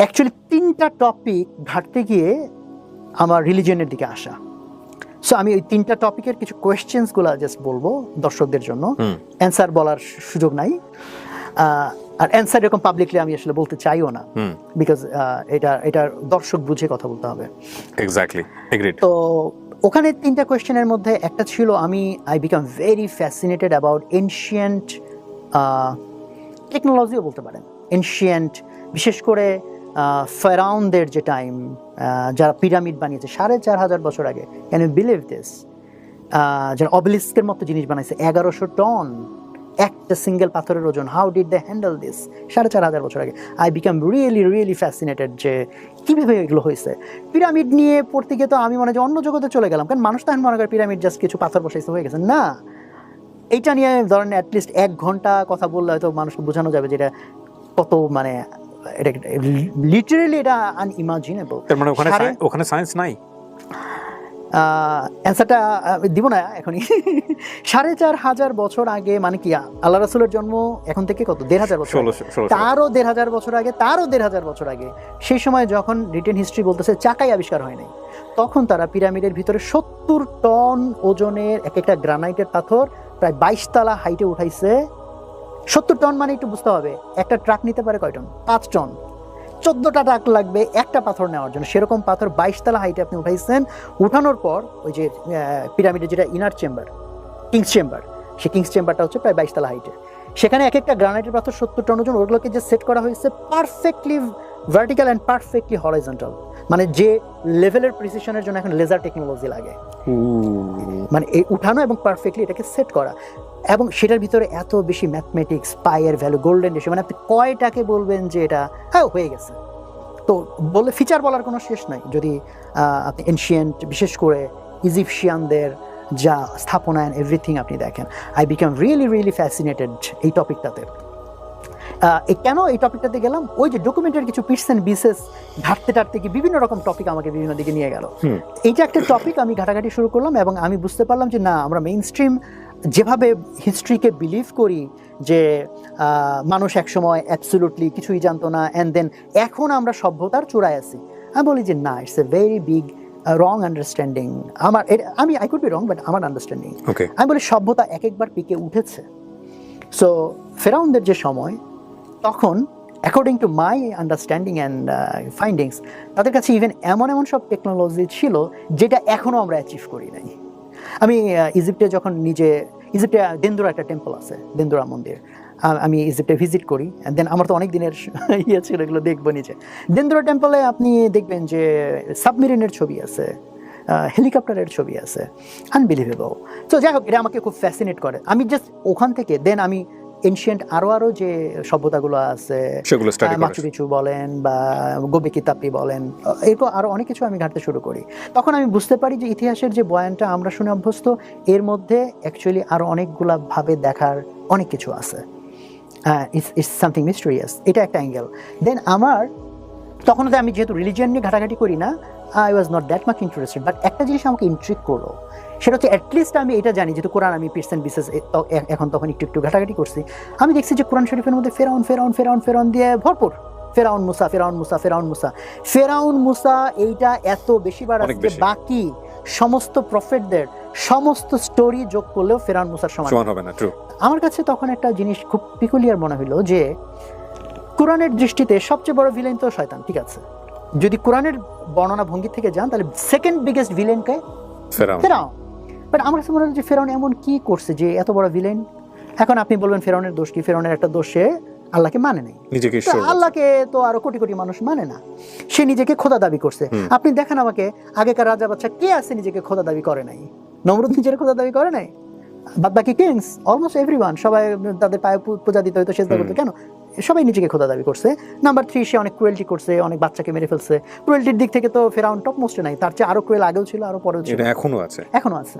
Actually তিনটা topic ঘাটতে গিয়ে আমার রিলিজনের দিকে আসা। সো আমি ওই তিনটা টপিকের কিছু কোয়েশ্চেন্সগুলো জাস্ট বলব দর্শকদের জন্য। অ্যান্সার বলার সুযোগ নাই। আর অ্যান্সার এরকম পাবলিকলি আমি আসলে বলতে চাইও না। বিকজ এটা এটা দর্শক বুঝে কথা বলতে হবে। এক্স্যাক্টলি তো ওখানে তিনটা কোয়েশ্চেনের মধ্যে একটা ছিল আমি I became very fascinated about ancient টেকনোলজিও বলতে পারেন। এনশিয়েন্ট বিশেষ করে ফেরাউনদের যে টাইম যারা পিরামিড বানিয়েছে, সাড়ে চার হাজার বছর আগে ক্যান ইউ বিলিভ দিস যারা অবলিস্কের মতো জিনিস বানাইছে, এগারোশো টন, একটা সিঙ্গেল পাথরের ওজন how did they handle this সাড়ে চার হাজার বছর আগে। I became really really fascinated যে কীভাবে এগুলো হয়েছে। পিরামিড নিয়ে পড়তে গিয়ে তো আমি মনে হয় অন্য জগতে চলে গেলাম, কারণ মানুষ তো মনে করে পিরামিড জাস্ট কিছু পাথর বসাইছে, হয়ে গেছে। না, এইটা নিয়ে ধরেন অ্যাটলিস্ট এক ঘণ্টা কথা বললে হয়তো মানুষকে বোঝানো যাবে যেটা কত মানে এটা লিটারেলি এটা আনইমাজিনেবল তার মানে ওখানে ওখানে সায়েন্স নাই? অ্যান্সারটা দিব না এখনই। সাড়ে চার হাজার বছর আগে মানে কি আল্লাহ রাসুলের জন্ম এখন থেকে কত? দেড় হাজার বছর তারও দেড় হাজার বছর আগে তারও দেড় হাজার বছর আগে। সেই সময় যখন রিটেন হিস্ট্রি বলতেছে চাকাই আবিষ্কার হয় নাই। তখন তারা পিরামিডের ভিতরে সত্তর টন ওজনের এক একটা গ্রানাইটের পাথর প্রায় বাইশ তালা হাইটে উঠাইছে। সত্তর টন মানে একটু বুঝতে হবে একটা ট্রাক নিতে পারে কয় টন? পাঁচ টন। চোদ্দটা ট্রাক লাগবে একটা পাথর নেওয়ার জন্য। সেরকম পাথর বাইশ তালা হাইটে আপনি উঠাইছেন। উঠানোর পর ওই যে পিরামিডের যেটা ইনার চেম্বার কিংস চেম্বার সেই কিংস চেম্বারটা হচ্ছে প্রায় বাইশ তালা হাইটে সেখানে এক একটা গ্রানাইটের পাথর সত্তর টন ওজন ওগুলোকে যে সেট করা হয়েছে perfectly vertical and perfectly horizontal মানে যে লেভেলের প্রিসিশনের জন্য এখন লেজার টেকনোলজি লাগে। মানে এই উঠানো এবং পারফেক্টলি এটাকে সেট করা। এবং সেটার ভিতরে এত বেশি ম্যাথমেটিক্স পায়ের ভ্যালু গোল্ডেন রেশিও মানে আপনি কয়টাকে বলবেন যে এটা হ্যাঁ হয়ে গেছে। তো বলে ফিচার বলার কোনো শেষ নাই। যদি আপনি এনশিয়েন্ট বিশেষ করে ইজিপশিয়ানদের যা স্থাপনা অ্যান্ড এভরিথিং আপনি দেখেন I became really really fascinated এই টপিকটাতে কেন এই টপিকটাতে গেলাম? ওই যে ডকুমেন্টের কিছু পিটস অ্যান্ড বিসেস ঘাটতে টাটতে গিয়ে বিভিন্ন রকম টপিক আমাকে বিভিন্ন দিকে নিয়ে গেল। এইটা একটা টপিক আমি ঘাটাঘাটি শুরু করলাম এবং আমি বুঝতে পারলাম যে না আমরা মেইন স্ট্রিম যেভাবে হিস্ট্রিকে বিলিভ করি যে মানুষ একসময় অ্যাবসুলুটলি কিছুই জানতো না অ্যান্ড দেন এখন আমরা সভ্যতার চূড়ায় আছি। আমি বলি যে না it's a very big wrong understanding আমার আমি I could be wrong but আমার আন্ডারস্ট্যান্ডিং ওকে আমি বলি সভ্যতা এক একবার পিকে উঠেছে। সো ফেরাউনদের যে সময় তখন according to my understanding and findings তাদের কাছে ইভেন এমন এমন সব টেকনোলজি ছিল যেটা এখনও আমরা অ্যাচিভ করি নাই। আমি ইজিপ্টে যখন নিজে, ইজিপ্টে দেন্দুরা একটা টেম্পল আছে, দেন্দুরা মন্দির। আমি ইজিপ্টে ভিজিট করি দেন আমার তো অনেক দিনের ইয়ে ছিল, এগুলো দেখব নিজে। দেন্দুরা টেম্পলে আপনি দেখবেন যে সাবমেরিনের ছবি আছে হেলিকপ্টারের ছবি আছে। আনবিলিভেবল তো যাই হোক, এটা আমাকে খুব ফ্যাসিনেট করে। আমি জাস্ট ওখান থেকে দেন আমি এনশিয়েন্ট আরও আরও যে সভ্যতাগুলো আছে সেগুলো মাচু পিছু বলেন বা গোবি কিতাপি বলেন এরকম আরও অনেক কিছু আমি ঘাটতে শুরু করি। তখন আমি বুঝতে পারি যে ইতিহাসের যে বয়ানটা আমরা শুনে অভ্যস্ত এর মধ্যে অ্যাকচুয়ালি আরও অনেকগুলা ভাবে দেখার অনেক কিছু আছে। হ্যাঁ ইটস ইটস সামথিং মিস্টোরিয়াস এটা একটা অ্যাঙ্গেল দেন আমার তখন আমি যেহেতু রিলিজিয়ান নিয়ে ঘাটাঘাটি করি না I was not that much interested but একটা জিনিস আমাকে ইন্ট্রিক করল সেটা হচ্ছে অ্যাটলিস্ট আমি এটা জানি যেহেতু কোরআন আমি পিরসেন্ট বিশেষ এখন তখন একটু একটু ঘাটাঘাটি করছি। আমি দেখছি যে কোরআন শরীফের মধ্যে ফেরাউন ফেরাউন ফেরাউন ফেরাউন দিয়ে ভরপুর। ফেরাউন মুসা ফেরাউন মুসা ফেরাউন মুসা। ফেরাউন মুসা এইটা এত বেশি বার অনেক আছে যে বেশি। বাকি সমস্ত প্রফেটদের সমস্ত স্টোরি যোগ করলেও ফেরাউন মুসার সমান। হবে না ট্রু আমার কাছে তখন একটা জিনিস খুব পিকুলিয়ার মনে হলো যে কোরআনের দৃষ্টিতে সবচেয়ে বড় ভিলেন তো শয়তান ঠিক আছে? যদি কোরআনের বর্ণনা ভঙ্গি থেকে যান তাহলে সেকেন্ড বিগেস্ট ভিলেনকে ফেরাউন। ফেরাউন। বাট আমার কাছে মনে হলো যে ফেরাউন এমন কি করছে যে এত বড় ভিলেন এখন আপনি বলবেন ফেরাউনের দোষ কি? ফেরাউনের একটা দোষে আল্লাহকে মানে নাই। নিজেকে ঈশ্বর আল্লাহকে তো আরও কোটি কোটি মানুষ মানে না। সে নিজেকে খোদা দাবি করছে। আপনি দেখেন আমাকে আগেকার রাজা বাচ্চা কে আছে নিজেকে খোদা দাবি করে নাই? নমরুদ নিজের খোদা দাবি করে নাই? বাদ বাকি কিংস অলমোস্ট এভরিওয়ান সবাই তাদের পায়ে পূজা দিতে হয়তো সেজদা করতো। কেন? সবাই নিজেকে খোদা দাবি করছে। নাম্বার থ্রি সে অনেক ক্রুয়েলটি করছে অনেক বাচ্চাকে মেরে ফেলছে। ক্রুয়েলটির দিক থেকে তো ফেরাউন টপ মোস্টে নাই তার চেয়ে আরও ক্রুয়েল আগেও ছিল আরও পরেও ছিল। এখনও আছে। এখনও আছে।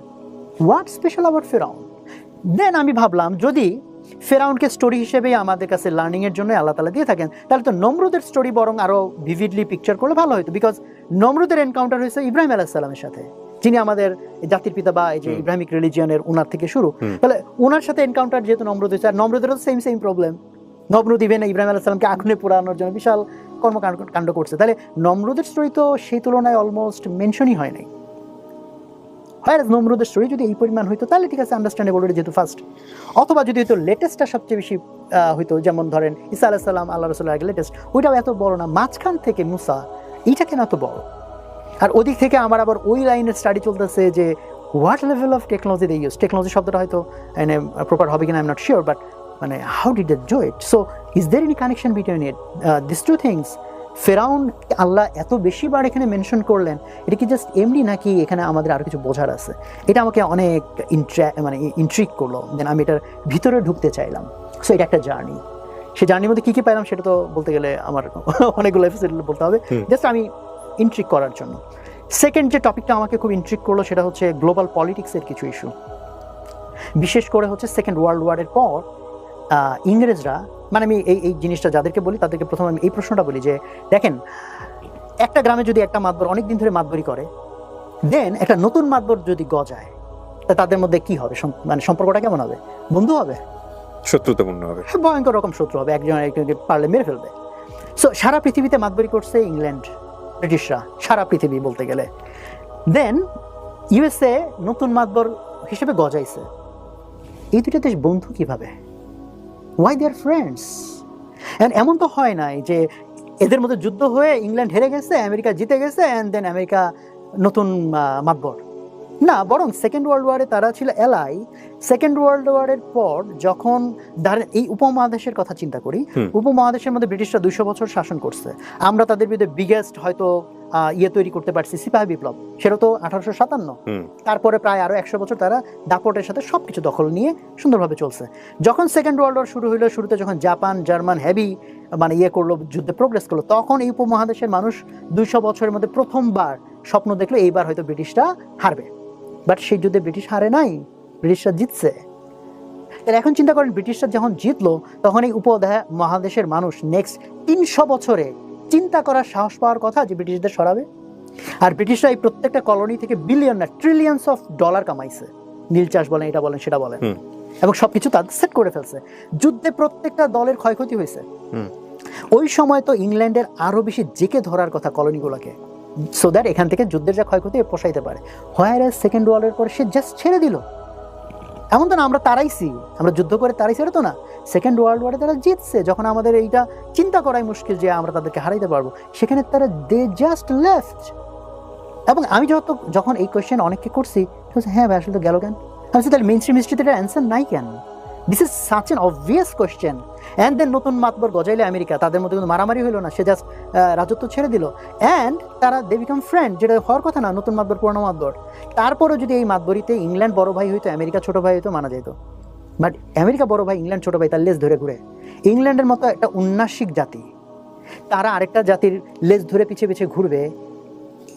হোয়াট স্পেশাল আবার ফেরাউন দেন আমি ভাবলাম যদি ফেরাউনকে স্টোরি হিসেবেই আমাদের কাছে লার্নিং এর জন্য আল্লাহ তালা দিয়ে থাকেন তাহলে তো নমরুদের স্টোরি বরং আরও ভিভিডলি পিকচার করলে ভালো হতো বিকজ নমরুদের এনকাউন্টার হয়েছে ইব্রাহিম আলাহ সাল্লামের সাথে যিনি আমাদের জাতির পিতা বা এই যে হুম। ইব্রাহিমিক রিলিজিয়নের ওনার থেকে শুরু। তাহলে ওনার সাথে এনকাউন্টার যেহেতু নমরুদ হয়েছে আর নমরুদেরও সেম সেম প্রবলেম নমরুদ ইভেন ইব্রাহিম আলাহ সাল্লামকে আগুনে পোড়ানোর জন্য বিশাল কর্মকাণ্ড কাণ্ড করছে। তাহলে নমরুদের স্টোরি তো সেই তুলনায় অলমোস্ট মেনশনই হয় নাই। হয় নমরুদের স্টোরি যদি এই পরিমাণ হইতো, তাহলে ঠিক আছে আন্ডারস্ট্যান্ডেবল ওটা যেহেতু ফার্স্ট অথবা যদি হয়তো লেটেস্টটা সবচেয়ে বেশি হইতো, যেমন ধরেন ইসা আলাহ সাল্লাম আল্লাহ রসুল্লাহ আগে লেটেস্ট ওইটাও এত বড় না। মাঝখান থেকে মুসা এইটা কেন এত বড়। আর ওদিক থেকে আমার আবার ওই লাইনের স্টাডি চলতেছে যে what level of technology they use technology শব্দটা হয়তো মানে প্রপার হবে কিনা I am not sure but মানে how did that do it so is there any connection between it this two things ফেরাউন আল্লাহ এত বেশি বার এখানে মেনশন করলেন এটা কি জাস্ট এমনি নাকি এখানে আমাদের আরও কিছু বোঝার আছে? এটা আমাকে অনেক ইন্ট্রা মানে ইন্ট্রিক করল দেন আমি এটার ভিতরে ঢুকতে চাইলাম। সো এটা একটা জার্নি সেই জার্নির মধ্যে কী কী পাইলাম সেটা তো বলতে গেলে আমার অনেকগুলো এপিসোড বলতে হবে। জাস্ট আমি ইন্ট্রিক করার জন্য। সেকেন্ড যে টপিকটা আমাকে খুব ইন্ট্রিক করল সেটা হচ্ছে গ্লোবাল পলিটিক্সের কিছু ইস্যু বিশেষ করে হচ্ছে সেকেন্ড ওয়ার্ল্ড ওয়ারের পর ইংরেজরা মানে আমি এই এই জিনিসটা যাদেরকে বলি তাদেরকে প্রথমে আমি এই প্রশ্নটা বলি যে দেখেন একটা গ্রামে যদি একটা মাতবর অনেক দিন ধরে মাতবরি করে দেন একটা নতুন মাতবর যদি গজায় তা তাদের মধ্যে কি হবে? মানে সম্পর্কটা কেমন হবে? বন্ধু হবে? শত্রুতাপূর্ণ হবে। হ্যাঁ, ভয়ঙ্কর রকম শত্রু হবে। একজন একজনকে পারলে মেরে ফেলবে। সো সারা পৃথিবীতে মাতবরি করছে ইংল্যান্ড ব্রিটিশরা সারা পৃথিবী বলতে গেলে। দেন ইউএসএ নতুন মাতবর হিসেবে গজাইছে। এই দুটো দেশ বন্ধু কীভাবে? ওয়াই দেয়ার ফ্রেন্ডস অ্যান্ড এমন তো হয় নাই যে এদের মধ্যে যুদ্ধ হয়ে ইংল্যান্ড হেরে গেছে আমেরিকা জিতে গেছে অ্যান্ড দেন আমেরিকা নতুন মাতবর না বরং সেকেন্ড ওয়ার্ল্ড ওয়ারে তারা ছিল এলাই সেকেন্ড ওয়ার্ল্ড ওয়ারের পর যখন এই উপমহাদেশের কথা চিন্তা করি উপমহাদেশের মধ্যে ব্রিটিশরা দুইশো বছর শাসন করছে। আমরা তাদের বিরুদ্ধে বিগেস্ট হয়তো ইয়ে তৈরি করতে পারছি সিপাহী বিপ্লব। সেটা তো আঠারোশো সাতান্ন। তারপরে প্রায় আরও একশো বছর তারা দাপটের সাথে সবকিছু দখল নিয়ে সুন্দরভাবে চলছে। যখন সেকেন্ড ওয়ার্ল্ড ওয়ার শুরু হইল শুরুতে যখন জাপান জার্মান হেভি মানে ইয়ে করল যুদ্ধে প্রোগ্রেস করল তখন এই উপমহাদেশের মানুষ দুইশো বছরের মধ্যে প্রথমবার স্বপ্ন দেখল এইবার হয়তো ব্রিটিশরা হারবে। বাট সেই যুদ্ধে ব্রিটিশ হারে নাই ব্রিটিশরা জিতছে। এর এখন চিন্তা করেন ব্রিটিশরা যখন জিতলো তখন এই উপদেশ মহাদেশের মানুষ নেক্সট তিনশো বছরে চিন্তা করার সাহস পাওয়ার কথা যে ব্রিটিশদের সরাবে। আর ব্রিটিশরা এই প্রত্যেকটা কলোনি থেকে বিলিয়ন না ট্রিলিয়ন্স অফ ডলার কামাইছে। নীল চাষ বলেন এটা বলেন সেটা বলেন। এবং সবকিছু তাদের সেট করে ফেলছে। যুদ্ধে প্রত্যেকটা দলের ক্ষয়ক্ষতি হয়েছে। ওই সময় তো ইংল্যান্ডের আরও বেশি জেকে ধরার কথা কলোনিগুলোকে। সো দ্যাট এখান থেকে যুদ্ধের যা ক্ষয়ক্ষতি পোষাইতে পারে। হোয়ার সেকেন্ড ওয়ার্ল্ডের পরে সে জাস্ট ছেড়ে দিল। এমন তো না আমরা তারাইছি আমরা যুদ্ধ করে তারাইছি এটা তো না। সেকেন্ড ওয়ার্ল্ড ওয়ারে তারা জিতছে, যখন আমাদের এইটা চিন্তা করাই মুশকিল যে আমরা তাদেরকে হারাইতে পারব। সেখানে তারা দে জাস্ট লেফট এবং আমি যত, যখন এই কোয়েশ্চেন অনেককে করছি হ্যাঁ ভাই, আসলে তো গেল কেন? আমি তাহলে মেন স্ট্রিম হিস্ট্রিতে এটার অ্যান্সার নাই কেন? This is such an obvious question and then নতুন মাতবর গজাইলে আমেরিকা, তাদের মধ্যে কিন্তু মারামারি হলো না, সে জাস্ট রাজত্ব ছেড়ে দিল। অ্যান্ড তারা দে বিকাম ফ্রেন্ড যেটা হওয়ার কথা না, নতুন মাতবর, পুরনো মাতবর। তারপরেও যদি এই মাতবরিতে ইংল্যান্ড বড় ভাই হইতো, আমেরিকা ছোট ভাই হইতো, মানা যেত বাট আমেরিকা বড় ভাই ইংল্যান্ড ছোট ভাই, তার লেজ ধরে ঘুরে। ইংল্যান্ডের মতো একটা উন্নাসিক জাতি। তারা আরেকটা জাতির লেজ ধরে পিছিয়ে পিছিয়ে ঘুরবে।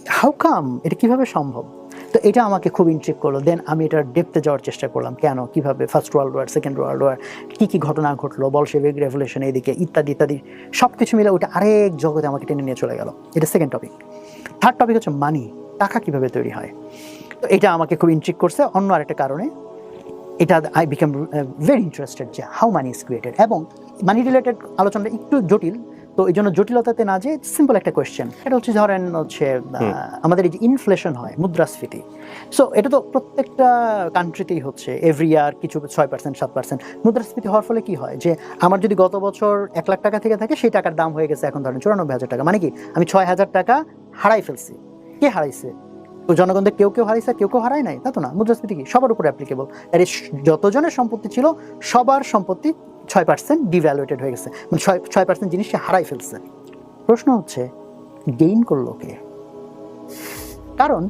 হাউ কাম এটা কীভাবে সম্ভব? তো এটা আমাকে খুব ইন্ট্রিক করল। দেন আমি এটার ডেপতে যাওয়ার চেষ্টা করলাম। কেন? কীভাবে? First world war second world war কী কী ঘটনা ঘটলো? বলশেবিক রেভলিউশন এইদিকে, ইত্যাদি ইত্যাদি। সব কিছু মিলে ওটা আরেক জগতে আমাকে টেনে নিয়ে চলে গেল। এটা সেকেন্ড টপিক থার্ড টপিক হচ্ছে মানি টাকা কীভাবে তৈরি হয়? তো এটা আমাকে খুব ইন্ট্রিক করছে। অন্য আরেকটা কারণে এটা আই বিকাম ভেরি ইন্টারেস্টেড যে হাউ মানি ইজ ক্রিয়েটেড এবং মানি রিলেটেড আলোচনাটা একটু জটিল তো এই জন্য জটিলতাতে না যে সিম্পল একটা কোয়েশ্চেন এটা হচ্ছে ধরেন হচ্ছে আমাদের এই যে ইনফ্লেশন হয় মুদ্রাস্ফীতি। সো এটা তো প্রত্যেকটা কান্ট্রিতেই হচ্ছে। এভরি ইয়ার কিছু ছয় পার্সেন্ট সাত পার্সেন্ট মুদ্রাস্ফীতি হওয়ার ফলে কি হয় যে আমার যদি গত বছর এক লাখ টাকা থেকে থাকে সেই টাকার দাম হয়ে গেছে এখন ধরেন চুরানব্বই হাজার টাকা। মানে কি আমি ছয় হাজার টাকা হারাই ফেলছি। কে হারাইছে? তো জনগণদের কেউ কেউ হারাইছে, কেউ কেউ হারায় নাই, তা তো না। মুদ্রাস্ফীতি কি? সবার উপর অ্যাপ্লিকেবল আর যতজনের সম্পত্তি ছিল, সবার সম্পত্তি ছয় পার্সেন্ট ডিভ্যালুয়েটেড হয়ে গেছে। মানে ছয় ছয় পার্সেন্ট জিনিস সে হারাই ফেলছে। প্রশ্ন হচ্ছে গেইন করল কে? কারণ,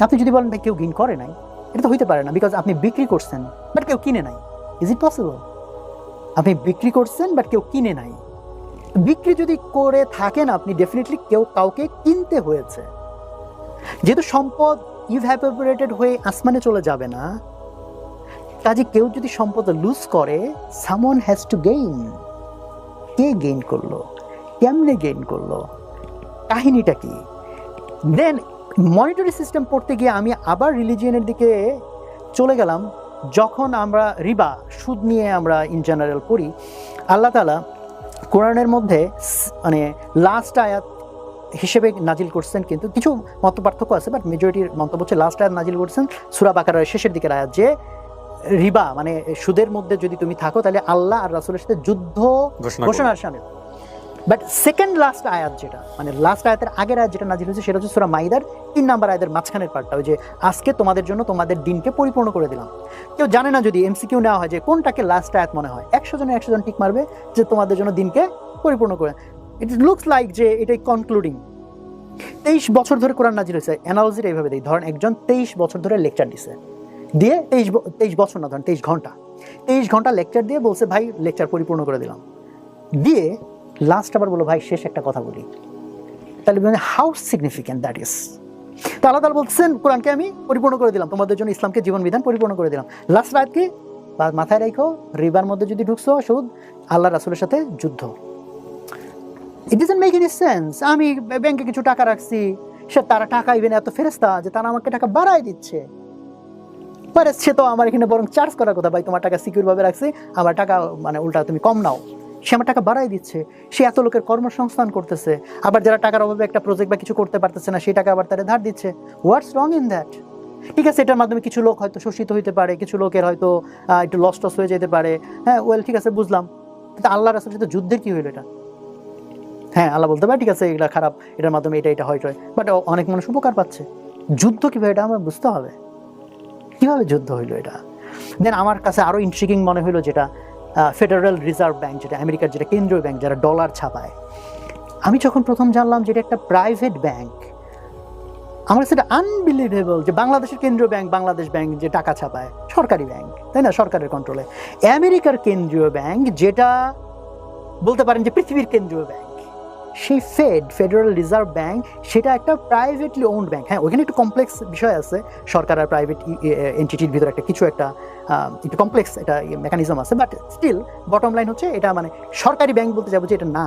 আপনি যদি বলেন, ভাই, কেউ গেইন করে নাই, এটা তো হইতে পারে না বিকজ আপনি বিক্রি করছেন বাট কেউ কিনে নাই। ইজ ইট পসিবল আপনি বিক্রি করছেন বাট কেউ কিনে নাই। বিক্রি যদি করে থাকেন, আপনি ডেফিনেটলি কেউ কাউকে কিনতে হয়েছে। যেহেতু সম্পদ ইভ্যাপোরেটেড হয়ে আসমানে চলে যাবে না কাজে কেউ যদি সম্পদ লুজ করে সামন হ্যাজ টু গেইন কে গেইন করল? কেমনে গেইন করল? কাহিনীটা কি? দেন মনিটরি সিস্টেম পড়তে গিয়ে আমি আবার রিলিজিয়নের দিকে চলে গেলাম, যখন আমরা রিবা, সুদ নিয়ে আমরা ইন জেনারেল পড়ি। আল্লাহ তালা কোরআনের মধ্যে মানে লাস্ট আয়াত হিসেবে নাজিল করছেন কিন্তু কিছু মত পার্থক্য আছে বাট মেজরিটির মন্তব্য হচ্ছে লাস্ট আয়াত নাজিল করছেন সুরা বাকারার শেষের দিকের আয়াত যে রিবা মানে সুদের মধ্যে যদি তুমি থাকো তাহলে আল্লাহ আর রাসূলের সাথে যুদ্ধ ঘোষণার সামিল। বাট সেকেন্ড লাস্ট আয়াত যেটা মানে লাস্ট আয়াতের আগের আয়াত যেটা নাজিল হয়েছে সেটা হচ্ছে সুরা মাইদার তিন নাম্বার আয়াতের মাঝখানের পার্টটা ওই যে আজকে তোমাদের জন্য তোমাদের দিনকে পরিপূর্ণ করে দিলাম। কেউ জানে না যদি এমসিকিউ নেওয়া হয় যে কোনটাকে লাস্ট আয়াত মনে হয় একশো জনে একশো জন টিক মারবে যে তোমাদের জন্য দিনকে পরিপূর্ণ করে। ইট লুকস লাইক যে এটাই কনক্লুডিং তেইশ বছর ধরে কোরআন নাজির হয়েছে। অ্যানালজির এইভাবে দিই। ধরেন একজন তেইশ বছর ধরে লেকচার দিছে দিয়ে তেইশ তেইশ বছর না, ধরেন তেইশ ঘণ্টা। তেইশ ঘণ্টা লেকচার দিয়ে বলছে, ভাই লেকচার পরিপূর্ণ করে দিলাম। দিয়ে লাস্ট আবার বলো ভাই, শেষ একটা কথা বলি। তাহলে হাউ সিগনিফিক্যান্ট দ্যাট ইজ তো আল্লাহ তাআলা বলছেন, কোরআনকে আমি পরিপূর্ণ করে দিলাম। তোমাদের জন্য ইসলামকে জীবন বিধান পরিপূর্ণ করে দিলাম। লাস্ট রাত কি মাথায় রাখো, রিবার মধ্যে যদি ঢুকছো সুদ আল্লাহ রাসুলের সাথে যুদ্ধ। It doesn't make any sense আমি ব্যাংকে কিছু টাকা রাখছি, সে তারা টাকা ইভেন এত ফেরেস্তা যে তারা আমাকে টাকা বাড়াই দিচ্ছে। সে তো আমার এখানে বরং চার্জ করার কথা, ভাই, তোমার টাকা সিকিউর ভাবে রাখছি, আমার টাকা মানে উল্টা তুমি কম নাও। সে আমার টাকা বাড়াই দিচ্ছে। সে এত লোকের কর্মসংস্থান করতেছে। আবার যারা টাকার অভাবে একটা প্রজেক্ট বা কিছু করতে পারতেছে না, সেই টাকা আবার তারা ধার দিচ্ছে। হোয়াটস রং ইন দ্যাট ঠিক আছে, এটার মাধ্যমে কিছু লোক হয়তো শোষিত হইতে পারে, কিছু লোকের হয়তো একটু লস টস হয়ে যেতে পারে। হ্যাঁ ওয়েল ঠিক আছে, বুঝলাম। কিন্তু আল্লাহ রাসুল সাথে যুদ্ধের কি হইল এটা? হ্যাঁ আল্লাহ বলতে পারে, ঠিক আছে এটা খারাপ, এটার মাধ্যমে এটা এটা, হয় বাট অনেক মানুষ উপকার পাচ্ছে। যুদ্ধ কীভাবে এটা আমার বুঝতে হবে? কীভাবে যুদ্ধ হইল এটা? দেন আমার কাছে আরও ইন্ট্রিকিং মনে হলো যেটা ফেডারেল রিজার্ভ ব্যাংক যেটা আমেরিকার যেটা কেন্দ্রীয় ব্যাংক যারা ডলার ছাপায়। আমি যখন প্রথম জানলাম যেটা একটা প্রাইভেট ব্যাংক আমার সেটা আনবিলিভেবল যে বাংলাদেশের কেন্দ্রীয় ব্যাংক বাংলাদেশ ব্যাংক যে টাকা ছাপায়, সরকারি ব্যাংক তাই না? সরকারের কন্ট্রোলে আমেরিকার কেন্দ্রীয় ব্যাংক যেটা, বলতে পারেন যে পৃথিবীর কেন্দ্রীয় ব্যাংক সেই ফেড ফেডারেল রিজার্ভ ব্যাঙ্ক সেটা একটা প্রাইভেটলি ওন্ড ব্যাঙ্ক হ্যাঁ ওইখানে একটু কমপ্লেক্স বিষয় আছে। সরকার আর প্রাইভেট এন্টিটির ভিতরে একটা কিছু একটা একটু কমপ্লেক্স এটা মেকানিজম আছে। বাট স্টিল বটম লাইন হচ্ছে এটা মানে সরকারি ব্যাংক বলতে যাব যে এটা না।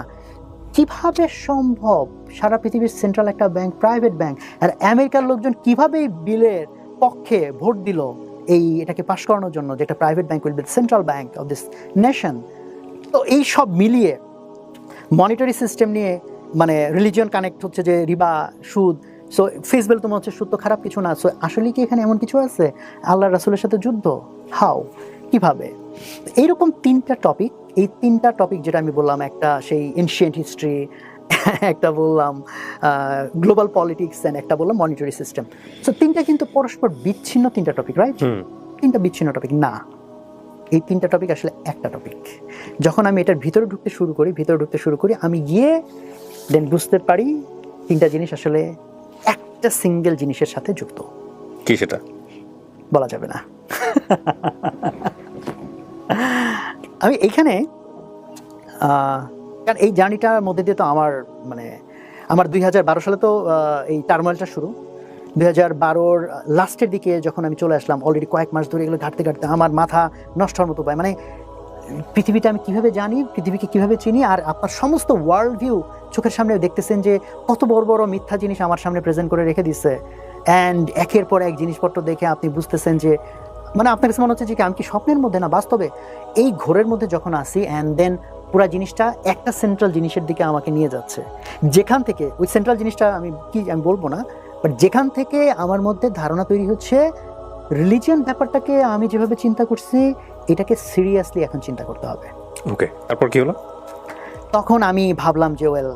কীভাবে সম্ভব? সারা পৃথিবীর সেন্ট্রাল একটা ব্যাংক প্রাইভেট ব্যাংক আর আমেরিকার লোকজন কীভাবে এই বিলের পক্ষে ভোট দিল? এই এটাকে পাশ করানোর জন্য যেটা private bank will be central bank of this nation তো এই সব মিলিয়ে মনিটারি সিস্টেম নিয়ে মানে রিলিজিয়ন কানেক্ট হচ্ছে যে রিবা সুদ সো ফেসবেল তোমার হচ্ছে সুদ তো খারাপ কিছু না সো আসলে কি এখানে এমন কিছু আছে? আল্লাহ রাসুলের সাথে যুদ্ধ? হাও কীভাবে? এইরকম তিনটা টপিক এই তিনটা টপিক যেটা আমি বললাম একটা সেই এনশিয়েন্ট হিস্ট্রি একটা বললাম গ্লোবাল পলিটিক্স অ্যান্ড একটা বললাম মনিটারি সিস্টেম সো তিনটা কিন্তু পরস্পর বিচ্ছিন্ন তিনটা টপিক রাইট তিনটা বিচ্ছিন্ন টপিক না। এই তিনটা টপিক আসলে একটা টপিক যখন আমি এটার ভিতরে ঢুকতে শুরু করি ভিতরে ঢুকতে শুরু করি আমি গিয়ে দেন বুঝতে পারি তিনটা জিনিস আসলে একটা সিঙ্গেল জিনিসের সাথে যুক্ত। কি সেটা? বলা যাবে না। আমি এইখানে কারণ এই জার্নিটার মধ্যে দিয়ে তো আমার মানে আমার দুই হাজার বারো সালে তো এই টার্মালটা শুরু। দুই হাজার বারোর লাস্টের দিকে যখন আমি চলে আসলাম অলরেডি কয়েক মাস ধরে এগুলো ঘাটতে ঘাটতে আমার মাথা নষ্ট হওয়ার মতো পায়। মানে পৃথিবীটা আমি কীভাবে জানি, পৃথিবীকে কীভাবে চিনি, আর আপনার সমস্ত ওয়ার্ল্ড ভিউ চোখের সামনে দেখতেছেন যে কত বড় বড় মিথ্যা জিনিস আমার সামনে প্রেজেন্ট করে রেখে দিচ্ছে অ্যান্ড একের পর এক জিনিসপত্র দেখে আপনি বুঝতেছেন যে মানে আপনার কাছে মনে হচ্ছে যে আমি কি স্বপ্নের মধ্যে না, বাস্তবে? এই ঘোরের মধ্যে যখন আসি অ্যান্ড দেন পুরা জিনিসটা একটা সেন্ট্রাল জিনিসের দিকে আমাকে নিয়ে যাচ্ছে। যেখান থেকে, ওই সেন্ট্রাল জিনিসটা আমি কি, আমি বলব না বাট যেখান থেকে আমার মধ্যে ধারণা তৈরি হচ্ছে রিলিজিয়ন ব্যাপারটাকে আমি যেভাবে চিন্তা করছি এটাকে সিরিয়াসলি এখন চিন্তা করতে হবে। ওকে তারপর কি হলো? তখন আমি ভাবলাম যে ওয়েল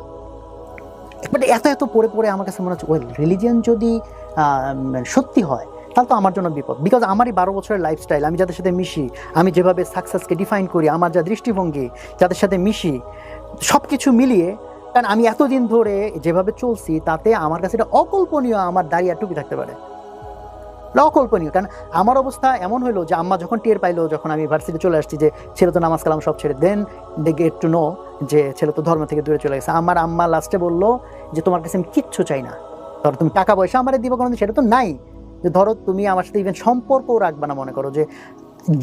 বাট এত এত পড়ে পড়ে আমার কাছে মনে হচ্ছে ওয়েল রিলিজিয়ন যদি সত্যি হয় তাহলে তো আমার জন্য বিপদ। বিকজ আমারই বারো বছরের লাইফস্টাইল আমি যাদের সাথে মিশি আমি যেভাবে সাকসেসকে ডিফাইন করি আমার যা দৃষ্টিভঙ্গি যাদের সাথে মিশি সব কিছু মিলিয়ে কারণ আমি এতদিন ধরে যেভাবে চলছি, তাতে আমার কাছে এটা অকল্পনীয় আমার দাঁড়িয়ে টুপি থাকতে পারে। অকল্পনীয়, কারণ আমার অবস্থা এমন হলো যে আম্মা যখন টের পাইলো, যখন আমি ভার্সিটি চলে আসছি যে, ছেলে তো নামাজ কালাম সব ছেড়ে দেন দে গেট টু নো যে, ছেলে তো ধর্ম থেকে দূরে চলে গেছে। আমার আম্মা লাস্টে বলল যে, তোমার কাছে আমি কিচ্ছু চাই না। ধরো তুমি টাকা পয়সা আমার দিব কোনো সেটা তো নাই। যে, ধরো তুমি আমার সাথে ইভেন সম্পর্কও রাখবে না মনে করো যে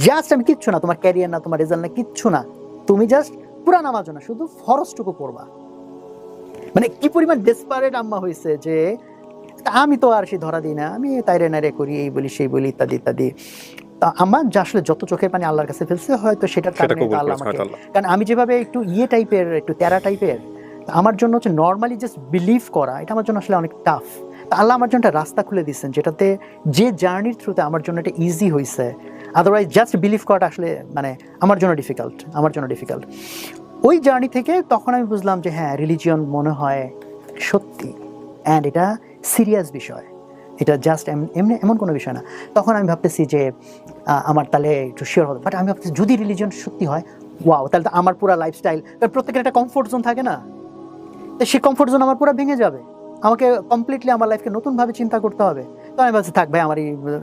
জাস্ট আমি কিচ্ছু না, তোমার ক্যারিয়ার না, তোমার রেজাল্ট না, কিচ্ছু না। তুমি জাস্ট পুরা নামাজ না, শুধু ফরজটুকু পড়বা। মানে কি পরিমাণ ডেসপারেট আম্মা হয়েছে যে আমি তো আর সে ধরা দিই না আমি তাইরে নাইরে করি এই বলি সেই বলি ইত্যাদি ইত্যাদি। তা আমার যা আসলে যত চোখের পানি আল্লাহর কাছে ফেলছে হয়তো সেটার সেটা কারণে আল্লাহ আমাকে কারণ আমি যেভাবে একটু ইয়ে টাইপের একটু তেরা টাইপের আমার জন্য হচ্ছে নর্মালি জাস্ট বিলিভ করা এটা আমার জন্য আসলে অনেক টাফ আল্লাহ আমার জন্য একটা রাস্তা খুলে দিচ্ছেন যেটাতে যে জার্নির থ্রুতে আমার জন্য এটা ইজি হয়েছে আদারওয়াইজ জাস্ট বিলিভ করাটা আসলে মানে আমার জন্য ডিফিকাল্ট আমার জন্য ডিফিকাল্ট ওই জার্নি থেকে তখন আমি বুঝলাম যে হ্যাঁ রিলিজিয়ন মনে হয় সত্যি। অ্যান্ড এটা সিরিয়াস বিষয়। এটা জাস্ট এমনি, এমন কোনো বিষয় না। তখন আমি ভাবতেছি যে আমার তাহলে একটু শিওর হবে বাট আমি ভাবতেছি যদি রিলিজন সত্যি হয় ওয়াও তাহলে তো আমার পুরো লাইফস্টাইল প্রত্যেকের একটা কমফোর্ট জোন থাকে না? তো সেই কমফোর্ট জোন আমার পুরো ভেঙে যাবে। আমাকে কমপ্লিটলি আমার লাইফকে নতুনভাবে চিন্তা করতে হবে। তো আমি ভাবছি থাক ভাই আমার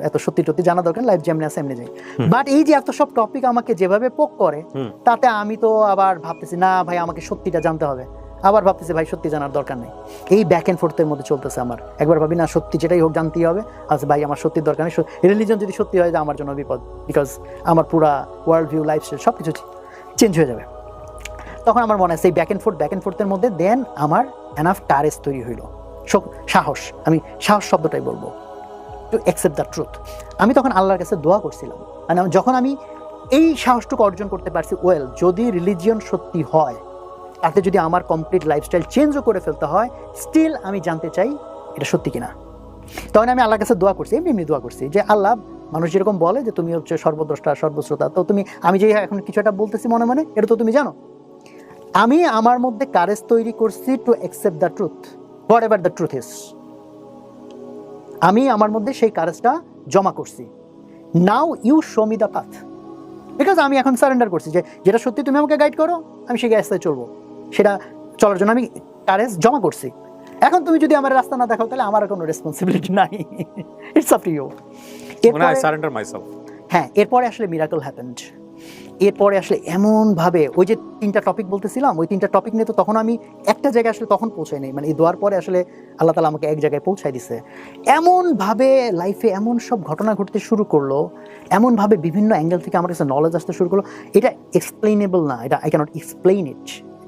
এত সত্যি সত্যি জানা দরকার লাইফ যেমনি আছে এমনি যাই। বাট এই যে এত সব টপিক আমাকে যেভাবে পোক করে তাতে আমি তো আবার ভাবতেছি না ভাই আমাকে সত্যিটা জানতে হবে। আবার ভাবতেছি ভাই সত্যি জানার দরকার নেই। এই ব্যাক অ্যান্ড ফোর্থের মধ্যে চলতেছে আমার। একবার ভাবি না সত্যি যেটাই হোক জানতেই হবে। আচ্ছা ভাই আমার সত্যির দরকার নেই। রিলিজন যদি সত্যি হয় যে আমার জন্য বিপদ। বিকজ আমার পুরা ওয়ার্ল্ড ভিউ লাইফস্টাইল সব কিছু চেঞ্জ হয়ে যাবে। তখন আমার মনে হয় সেই back and forth back and ফোর্থের মধ্যে দেন আমার এনাফ কারেজ তৈরি হইল। সাহস আমি সাহস শব্দটাই বলব। টু অ্যাকসেপ্ট দ্য ট্রুথ আমি তখন আল্লাহর কাছে দোয়া করছিলাম। মানে যখন আমি এই সাহসটুকু অর্জন করতে পারছি ওয়েল যদি রিলিজিয়ন সত্যি হয়, তাতে যদি আমার কমপ্লিট লাইফস্টাইল চেঞ্জও করে ফেলতে হয় স্টিল আমি জানতে চাই এটা সত্যি কিনা। তখন আমি আল্লাহর কাছে দোয়া করছি, এমনি এমনি দোয়া করছি যে, আল্লাহ, মানুষ যেরকম বলে যে, তুমি হচ্ছে সর্বদ্রষ্টা, সর্বশ্রোতা। তো তুমি, আমি যে এখন কিছু একটা বলতেছি মনে মনে, এটা তো তুমি জানো। আমি আমার মধ্যে কারেজ তৈরি করছি to accept the truth whatever the truth is আমি আমার মধ্যে সেই কারেজটা জমা করছি। Now you show me the path because আমি এখন সারেন্ডার করছি যে যেটা সত্যি তুমি আমাকে গাইড করো আমি সেই রাস্তায় চলবো সেটা চলার জন্য আমি কারেজ জমা করছি। এখন তুমি যদি আমার রাস্তা না দেখাও তাহলে আমার কোনো রেসপন্সিবিলিটি নাই। ইটস আপ টু ইউ হ্যাঁ এরপরে আসলে মিরাকল হ্যাপেন্ড এরপরে আসলে এমনভাবে ওই যে তিনটা টপিক বলতেছিলাম, ওই তিনটা টপিক নিয়ে তো তখন আমি একটা জায়গায় আসলে তখন পৌঁছাই নাই। মানে এই দোয়ার পরে আসলে আল্লাহ তালা আমাকে এক জায়গায় পৌঁছায় দিছে। এমনভাবে লাইফে এমন সব ঘটনা ঘটতে শুরু করল, এমনভাবে বিভিন্ন অ্যাঙ্গেল থেকে আমার কাছে নলেজ আসতে শুরু করল। এটা এক্সপ্লেনেবল না, এটা I can't explain it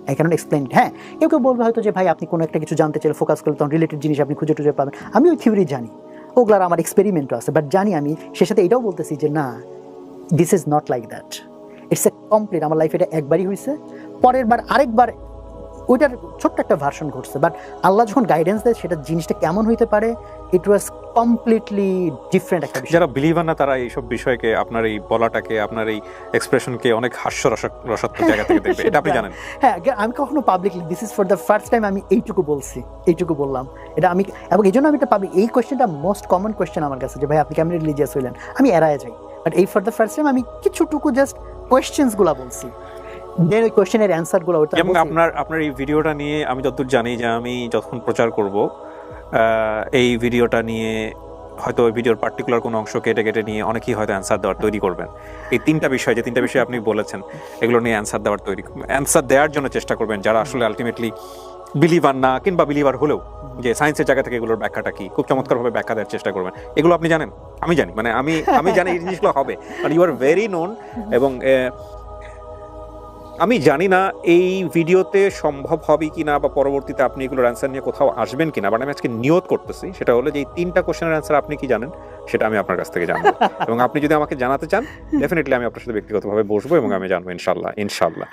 I can't explain হ্যাঁ কেউ কেউ বলবে হয়তো যে, ভাই, আপনি কোনো একটা কিছু জানতে চাইলে ফোকাস করলে তখন রিলেটেড জিনিস আপনি খুঁজে টুজে পাবেন। আমি ওই থিওরি জানি, ওগুলার আমার এক্সপেরিমেন্টও আছে বাট জানি আমি, সে সাথে এটাও বলতেছি যে, না this is not like that it's a complete আমার লাইফে এটা একবারই হয়েছে। পরের বার আরেকবার ওইটার ছোট্ট একটা ভার্সন ঘটছে। বাট আল্লাহ যখন গাইডেন্স দেয় সেটা জিনিসটা কেমন হইতে পারে? ইট ওয়াজ কমপ্লিটলি ডিফারেন্ট একটা যারা বিলিভার না তারা এইসব বিষয়কে আপনার এই বলাটাকে আপনার এই এক্সপ্রেশনকে অনেক হাস্য রসা- রসাত্মক জায়গা থেকে দেখবে। এটা আপনি জানেন। হ্যাঁ আমি কখনো publicly this is for the first time আমি এইটুকু বলছি এইটুকু বললাম। এটা আমি এবং এই জন্য আমি এটা পাবলিক এই কোয়েশ্চেনটা মোস্ট কমন কোয়েশ্চেন আমার কাছে যে ভাই আপনি কেমন রিলিজিয়াস হইলেন? আমি এড়ায় যাই। বাট এই ফর দ্য ফার্স্ট টাইম আমি কিছুটুকু জাস্ট কোয়েশ্চেন্সগুলো বলছি। দেন ওই কোয়েশ্চেনের অ্যান্সারগুলো ওটা এবং আপনার আপনার এই ভিডিওটা নিয়ে আমি যতদূর জানি যে আমি যখন প্রচার করব এই ভিডিওটা নিয়ে হয়তো ওই ভিডিওর পার্টিকুলার কোনো অংশ কেটে কেটে নিয়ে অনেকেই হয়তো অ্যান্সার দেওয়ার তৈরি করবেন। এই তিনটা বিষয় যে তিনটা বিষয় আপনি বলেছেন এগুলো নিয়ে অ্যান্সার দেওয়ার তৈরি অ্যান্সার দেওয়ার জন্য চেষ্টা করবেন যারা আসলে আলটিমেটলি বিলিভার না কিংবা বিলিভার হলেও যে সায়েন্সের জায়গা থেকে এগুলোর ব্যাখ্যাটা কি? খুব চমৎকারভাবে ব্যাখ্যা দেওয়ার চেষ্টা করবেন। এগুলো আপনি জানেন? আমি জানি। মানে আমি আমি জানি এই জিনিসগুলো হবে। ইউ আর ভেরি নোন এবং আমি জানি না এই ভিডিওতে সম্ভব হবে কিনা বা পরবর্তীতে আপনি এগুলোর অ্যান্সার নিয়ে কোথাও আসবেন কিনা বাট আমি আজকে নিয়ত করতেছি। সেটা হলো যে এই তিনটা কোশ্চেনের অ্যান্সার আপনি কি জানেন? সেটা আমি আপনার কাছ থেকে জানব। এবং আপনি যদি আমাকে জানাতে চান ডেফিনেটলি আমি আপনার সাথে ব্যক্তিগতভাবে বসবো এবং আমি জানব ইনশাল্লাহ ইনশাল্লাহ